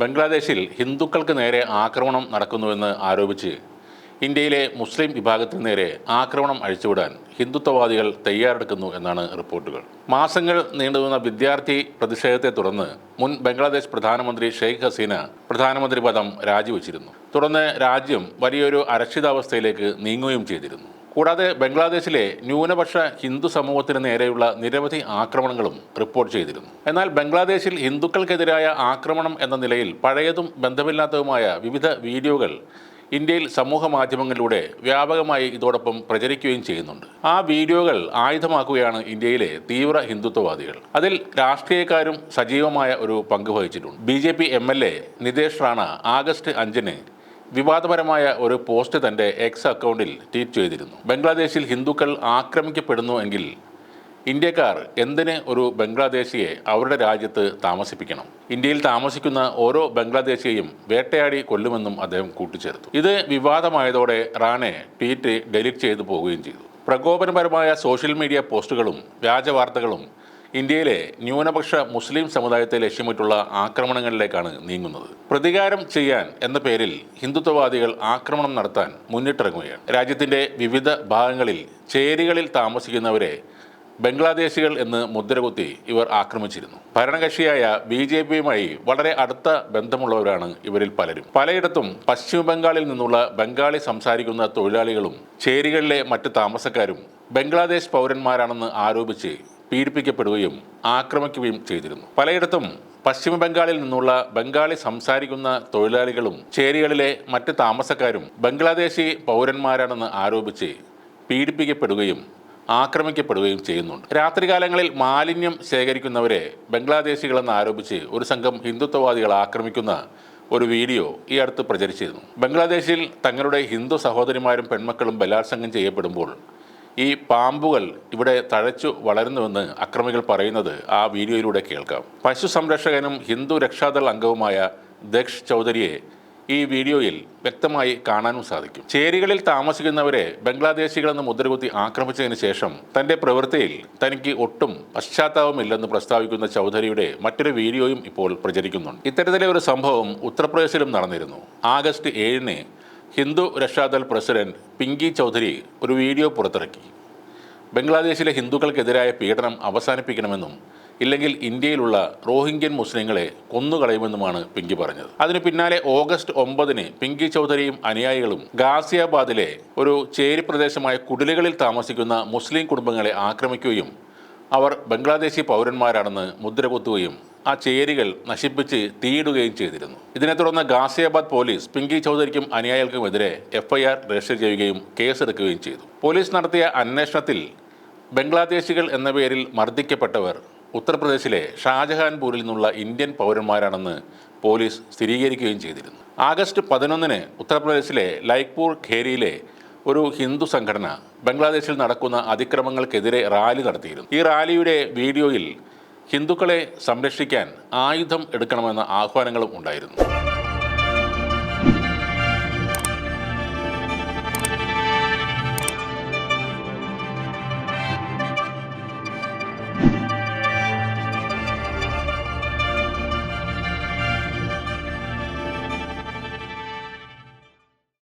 ബംഗ്ലാദേശിൽ ഹിന്ദുക്കൾക്ക് നേരെ ആക്രമണം നടക്കുന്നുവെന്ന് ആരോപിച്ച് ഇന്ത്യയിലെ മുസ്ലിം വിഭാഗത്തിന് നേരെ ആക്രമണം അഴിച്ചുവിടാൻ ഹിന്ദുത്വവാദികൾ തയ്യാറെടുക്കുന്നു എന്നാണ് റിപ്പോർട്ടുകൾ. മാസങ്ങൾ നീണ്ടുവന്ന വിദ്യാർത്ഥി പ്രതിഷേധത്തെ തുടർന്ന് മുൻ ബംഗ്ലാദേശ് പ്രധാനമന്ത്രി ഷെയ്ഖ് ഹസീന പ്രധാനമന്ത്രി പദം രാജിവെച്ചിരുന്നു. തുടർന്ന് രാജ്യം വലിയൊരു അരക്ഷിതാവസ്ഥയിലേക്ക് നീങ്ങുകയും ചെയ്തിരുന്നു. കൂടാതെ ബംഗ്ലാദേശിലെ ന്യൂനപക്ഷ ഹിന്ദു സമൂഹത്തിന് നേരെയുള്ള നിരവധി ആക്രമണങ്ങളും റിപ്പോർട്ട് ചെയ്തിരുന്നു. എന്നാൽ ബംഗ്ലാദേശിൽ ഹിന്ദുക്കൾക്കെതിരായ ആക്രമണം എന്ന നിലയിൽ പഴയതും ബന്ധമില്ലാത്തതുമായ വിവിധ വീഡിയോകൾ ഇന്ത്യയിൽ സമൂഹ മാധ്യമങ്ങളിലൂടെ വ്യാപകമായി ഇതോടൊപ്പം പ്രചരിക്കുകയും ചെയ്യുന്നുണ്ട്. ആ വീഡിയോകൾ ആയുധമാക്കുകയാണ് ഇന്ത്യയിലെ തീവ്ര ഹിന്ദുത്വവാദികൾ. അതിൽ രാഷ്ട്രീയക്കാരും സജീവമായ ഒരു പങ്ക് വഹിച്ചിട്ടുണ്ട്. B J P M L A Nitesh Rane August അഞ്ചിന് വിവാദപരമായ ഒരു പോസ്റ്റ് തന്റെ എക്സ് അക്കൗണ്ടിൽ ട്വീറ്റ് ചെയ്തിരുന്നു. ബംഗ്ലാദേശിൽ ഹിന്ദുക്കൾ ആക്രമിക്കപ്പെടുന്നു എങ്കിൽ ഇന്ത്യക്കാർ എന്തിന് ഒരു ബംഗ്ലാദേശിയെ അവരുടെ രാജ്യത്ത് താമസിപ്പിക്കണം? ഇന്ത്യയിൽ താമസിക്കുന്ന ഓരോ ബംഗ്ലാദേശിയെയും വേട്ടയാടി കൊല്ലുമെന്നും അദ്ദേഹം കൂട്ടിച്ചേർത്തു. ഇത് വിവാദമായതോടെ റാണെ ട്വീറ്റ് ഡെലിറ്റ് ചെയ്തു പോവുകയും ചെയ്തു. പ്രകോപനപരമായ സോഷ്യൽ മീഡിയ പോസ്റ്റുകളും വ്യാജ വാർത്തകളും ഇന്ത്യയിലെ ന്യൂനപക്ഷ മുസ്ലിം സമുദായത്തെ ലക്ഷ്യമിട്ടുള്ള ആക്രമണങ്ങളിലേക്കാണ് നീങ്ങുന്നത്. പ്രതികാരം ചെയ്യാൻ എന്ന പേരിൽ ഹിന്ദുത്വവാദികൾ ആക്രമണം നടത്താൻ മുന്നിട്ടിറങ്ങുകയാണ്. രാജ്യത്തിന്റെ വിവിധ ഭാഗങ്ങളിൽ ചേരികളിൽ താമസിക്കുന്നവരെ ബംഗ്ലാദേശികൾ എന്ന് മുദ്രകുത്തി ഇവർ ആക്രമിച്ചിരുന്നു. ഭരണകക്ഷിയായ ബി ജെ പിയുമായി വളരെ അടുത്ത ബന്ധമുള്ളവരാണ് ഇവരിൽ പലരും. പലയിടത്തും പശ്ചിമ ബംഗാളിൽ നിന്നുള്ള ബംഗാളി സംസാരിക്കുന്ന തൊഴിലാളികളും ചേരികളിലെ മറ്റ് താമസക്കാരും ബംഗ്ലാദേശ് പൗരന്മാരാണെന്ന് ആരോപിച്ച് പീഡിപ്പിക്കപ്പെടുകയും ആക്രമിക്കുകയും ചെയ്തിരുന്നു. പലയിടത്തും പശ്ചിമ ബംഗാളിൽ നിന്നുള്ള ബംഗാളി സംസാരിക്കുന്ന തൊഴിലാളികളും ചേരികളിലെ മറ്റ് താമസക്കാരും ബംഗ്ലാദേശി പൗരന്മാരാണെന്ന് ആരോപിച്ച് പീഡിപ്പിക്കപ്പെടുകയും ആക്രമിക്കപ്പെടുകയും ചെയ്യുന്നുണ്ട്. രാത്രികാലങ്ങളിൽ മാലിന്യം ശേഖരിക്കുന്നവരെ ബംഗ്ലാദേശികളെന്ന് ആരോപിച്ച് ഒരു സംഘം ഹിന്ദുത്വവാദികൾ ആക്രമിക്കുന്ന ഒരു വീഡിയോ ഈ അടുത്ത് പ്രചരിച്ചിരുന്നു. ബംഗ്ലാദേശിൽ തങ്ങളുടെ ഹിന്ദു സഹോദരിമാരും പെൺമക്കളും ബലാത്സംഗം ചെയ്യപ്പെടുമ്പോൾ ഈ പാമ്പുകൾ ഇവിടെ തഴച്ചു വളരുന്നുവെന്ന് അക്രമികൾ പറയുന്നത് ആ വീഡിയോയിലൂടെ കേൾക്കാം. പശു സംരക്ഷകനും ഹിന്ദു രക്ഷാദൾ അംഗവുമായ ദക്ഷ് ചൗധരിയെ ഈ വീഡിയോയിൽ വ്യക്തമായി കാണാനും സാധിക്കും. ചേരികളിൽ താമസിക്കുന്നവരെ ബംഗ്ലാദേശികളെന്ന് മുദ്രകുത്തി ആക്രമിച്ചതിന് ശേഷം തന്റെ പ്രവൃത്തിയിൽ തനിക്ക് ഒട്ടും പശ്ചാത്താപമില്ലെന്ന് പ്രസ്താവിക്കുന്ന ചൗധരിയുടെ മറ്റൊരു വീഡിയോയും ഇപ്പോൾ പ്രചരിക്കുന്നുണ്ട്. ഇത്തരത്തിലെ ഒരു സംഭവം ഉത്തർപ്രദേശിലും നടന്നിരുന്നു. ആഗസ്റ്റ് ഏഴിന് ഹിന്ദു രക്ഷാദൾ പ്രസിഡന്റ് പിങ്കി ചൗധരി ഒരു വീഡിയോ പുറത്തിറക്കി. ബംഗ്ലാദേശിലെ ഹിന്ദുക്കൾക്കെതിരായ പീഡനം അവസാനിപ്പിക്കണമെന്നും ഇല്ലെങ്കിൽ ഇന്ത്യയിലുള്ള റോഹിംഗ്യൻ മുസ്ലിങ്ങളെ കൊന്നുകളയുമെന്നുമാണ് പിങ്കി പറഞ്ഞത്. അതിനു പിന്നാലെ ഓഗസ്റ്റ് ഒമ്പതിന് പിങ്കി ചൗധരിയും അനുയായികളും ഗാസിയാബാദിലെ ഒരു ചേരി പ്രദേശമായ കുടിലുകളിൽ താമസിക്കുന്ന മുസ്ലിം കുടുംബങ്ങളെ ആക്രമിക്കുകയും അവർ ബംഗ്ലാദേശി പൗരന്മാരാണെന്ന് മുദ്രകുത്തുകയും ആ ചേരികൾ നശിപ്പിച്ച് തീയിടുകയും ചെയ്തിരുന്നു. ഇതിനെ തുടർന്ന് ഗാസിയാബാദ് പോലീസ് പിങ്കി ചൗധരിക്കും അനുയായികൾക്കുമെതിരെ എഫ്ഐആർ രജിസ്റ്റർ ചെയ്യുകയും കേസെടുക്കുകയും ചെയ്തു. പോലീസ് നടത്തിയ അന്വേഷണത്തിൽ ബംഗ്ലാദേശികൾ എന്ന പേരിൽ മർദ്ദിക്കപ്പെട്ടവർ ഉത്തർപ്രദേശിലെ ഷാജഹാൻപൂരിൽ നിന്നുള്ള ഇന്ത്യൻ പൗരന്മാരാണെന്ന് പോലീസ് സ്ഥിരീകരിക്കുകയും ചെയ്തിരുന്നു. ആഗസ്റ്റ് പതിനൊന്നിന് ഉത്തർപ്രദേശിലെ ലൈക്പൂർ ഖേരിയിലെ ഒരു ഹിന്ദു സംഘടന ബംഗ്ലാദേശിൽ നടക്കുന്ന അതിക്രമങ്ങൾക്കെതിരെ റാലി നടത്തിയിരുന്നു. ഈ റാലിയുടെ വീഡിയോയിൽ ഹിന്ദുക്കളെ സംരക്ഷിക്കാൻ ആയുധം എടുക്കണമെന്ന ആഹ്വാനങ്ങളും ഉണ്ടായിരുന്നു.